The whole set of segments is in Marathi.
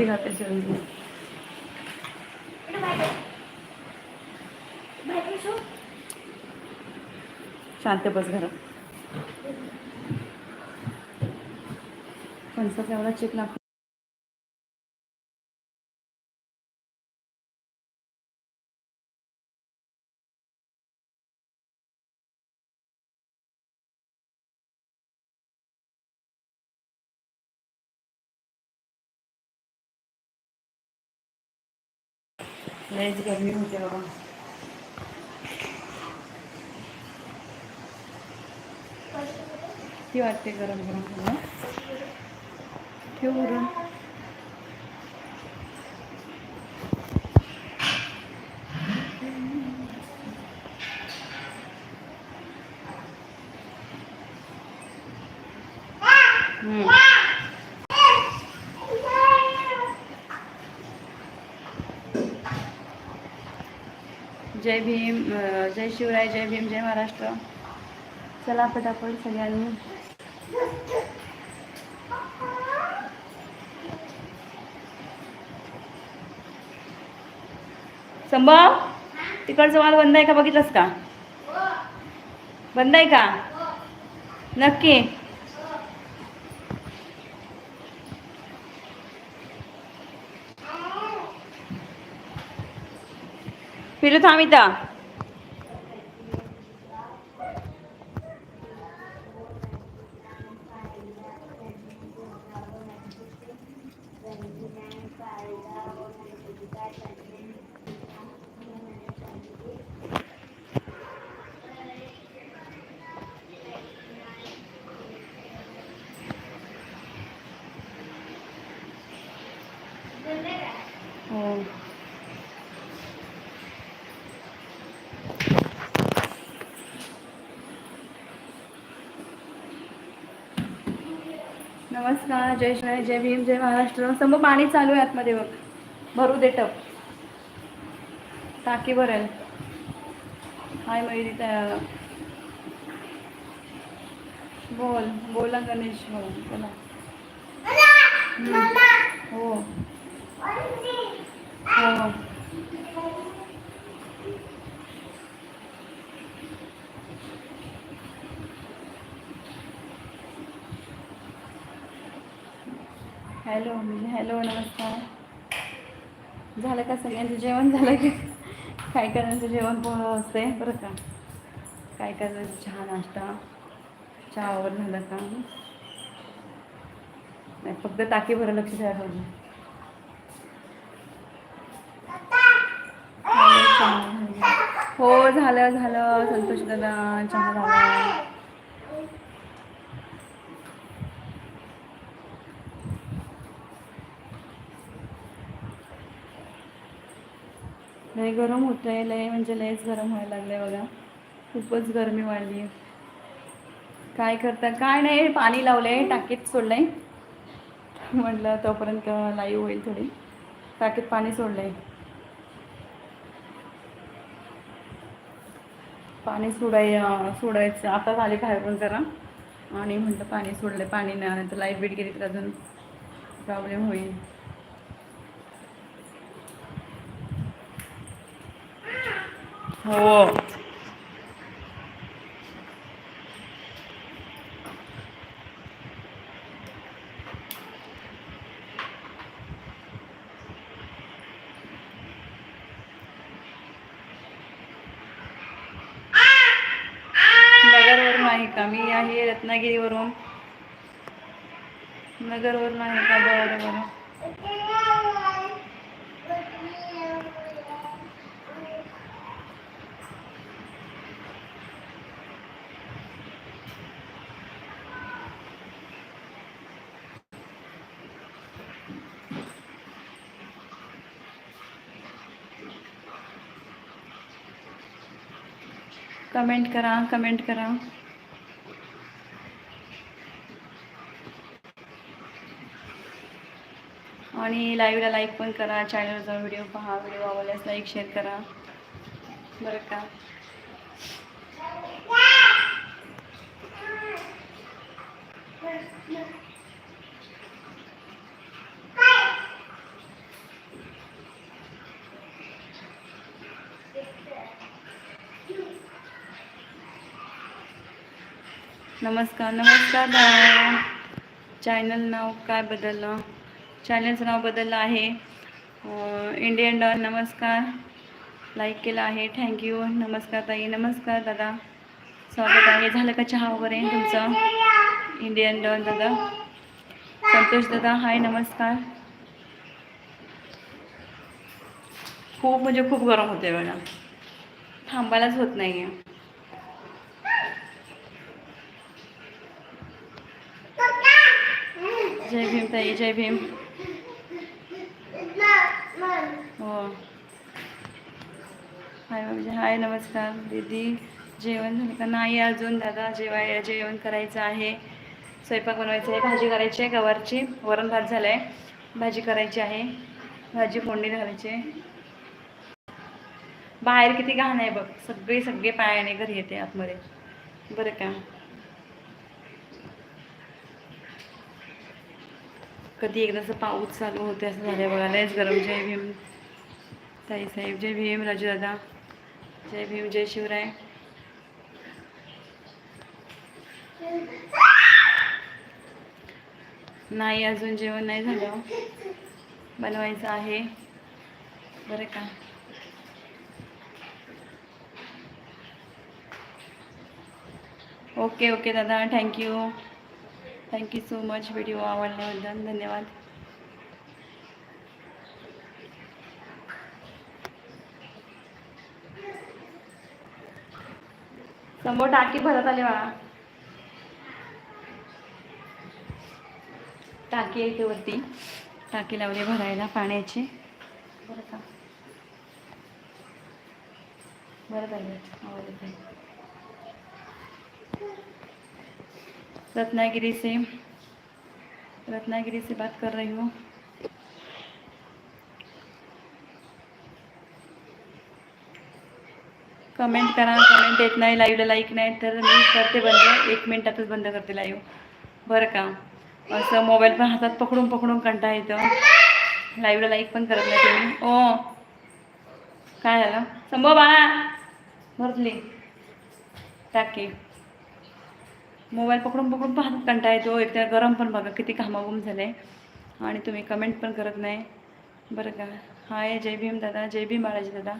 भाजी घाते जेवण शांत बस घरात. फणसाचा एवढा चिक लागतो लयच गरमी होते बाबा. ती वाटते गरम गरम ठेवू ठेव जय भीम जय शिवराय जय भीम जय महाराष्ट्र. चला पटापट सगळ्यांनी. संभव तिकडचं माल बंद आहे का? बघितलंस का? बंद आहे का? नक्की. ফিরে থামিতা नमस्कार जय शिवाय जय भीम जय महाराष्ट्र. संभ पाणी चालू आहे आतमध्ये बघ. भरू दे टप. टाकी भरेल. हाय मयुरी तयार. बोल बोला गणेश बोल. बोला हम्म. हो हो हॅलो मी हॅलो नमस्कार. झालं का सगळ्यांचं जेवण? झालं की? काय करायचं जेवण पण असते बरं का. काय करायचं? चहा नाश्ता. चहावर झालं का नाही फक्त टाकी भरं लक्ष द्यायला पाहिजे हो झालं झालं. संतोष दादा चहा झाला. लय गरम होत आहे लय म्हणजे लयच गरम व्हायला लागलं आहे बघा. खूपच गरमी वाढली आहे काय करता काय नाही पाणी लावलं आहे टाकीत सोडलं आहे म्हटलं तोपर्यंत लाईव्ह होईल थोडी. टाकीत पाणी सोडलं आहे पाणी सोडाय सोडायचं. आता झाले बाहेरून जरा. आणि म्हटलं पाणी सोडलं पाणी नाही तर लाइट बीट गेली तर अजून प्रॉब्लेम होईल. हो. आहे का? मी आहे रत्नागिरीवरून. नगरवरून आहे का? बरं बरं. कमेंट करा कमेंट करा आणि लाईव्हला लाईक पण करा चॅनलवर जाऊन व्हिडिओ पहा व्हिडिओ आवडल्यास लाईक शेअर करा बरं का Yeah. नमस्कार नमस्कार दादा चॅनल नाव काय बदललं? चॅनलचं नाव बदललं आहे. इंडियन डॉन नमस्कार. लाईक केलं आहे. थँक्यू नमस्कार ताई. नमस्कार दादा. स्वागत आहे. झालं का चहा वगैरे तुमचं? इंडियन डॉन दादा. संतोष दादा हाय नमस्कार. खूप म्हणजे खूप गरम होते बघा. थांबायलाच होत नाही आहे जय भीम ताई जय भीम. हो. हाय म्हणजे हाय नमस्कार. दीदी जेवण झालं का? नाही अजून दादा जेवाय जेवण करायचं आहे. स्वयंपाक बनवायचा आहे भाजी करायची आहे गवारची. वरण भात झालं आहे भाजी करायची आहे. भाजी फोडणी घालायची आहे. बाहेर किती घाण आहे बघ. सगळे सगळे पायाने घरी येते आतमध्ये. बरं का? कधी एकदा असं पाऊस चालू होते असं झालं बघा लयच गरम. जय भीम. ताई साहेब जय भीम राजू दादा. जय भीम जय शिवराय. नाही अजून जेवण नाही झालं. बनवायचं आहे. बरं का? ओके ओके दादा. Thank you thank you so much video आवडल्याबद्दल धन्यवाद समोर टाकी भरत आले बाळा टाकी आहे इथे वरती. टाकी लावली भरायला पाण्याची. बरं का? बरं झालं. आवाज रत्नागिरी से रत्नागिरी से बात कर रही हूँ. कमेंट करा कमेंट येत नाही लाईव्हला लाईक नाही तर मी करते बंद. एक मिनिटातच बंद करते लाईव्ह बरं का? असं मोबाईल पण हातात पकडून पकडून कंटा येतं. लाईव्हला लाईक पण करत नाही तुम्ही. ओ. काय झालं? संभव बाळा. भरली टाके मोबाईल पकडून पकडून पाहत कंटा येतो. एक तर गरम पण बघा किती घामाघूम झाले. आणि तुम्ही कमेंट पण करत नाही. बरं का? हाय जय भीम दादा जय भीम बाळाजी दादा.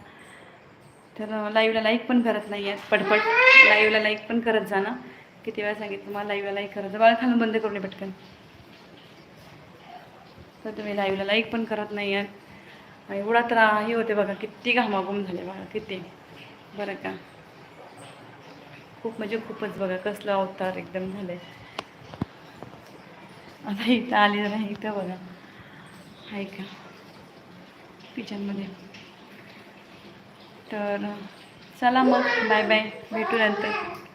तर लाईव्हला लाईक पण करत नाही आहेत पटपट लाईव्हला लाईक पण करत जा ना. किती वेळा सांगितलं तुम्हाला लाईव्हला लाईक करत जा. बाळा खालून बंद करून ये पटकन. तर तुम्ही लाईव्हला लाईक पण करत नाही आहेत एवढा तर हे होते बघा किती घामाघूम झाले बघा किती. बरं का? खूप म्हणजे खूपच बघा कसलं अवतार एकदम झालंय. आता इथं आली नाही इथं बघा. आहे का? किचनमध्ये तर चला मग बाय बाय भेटू नंतर.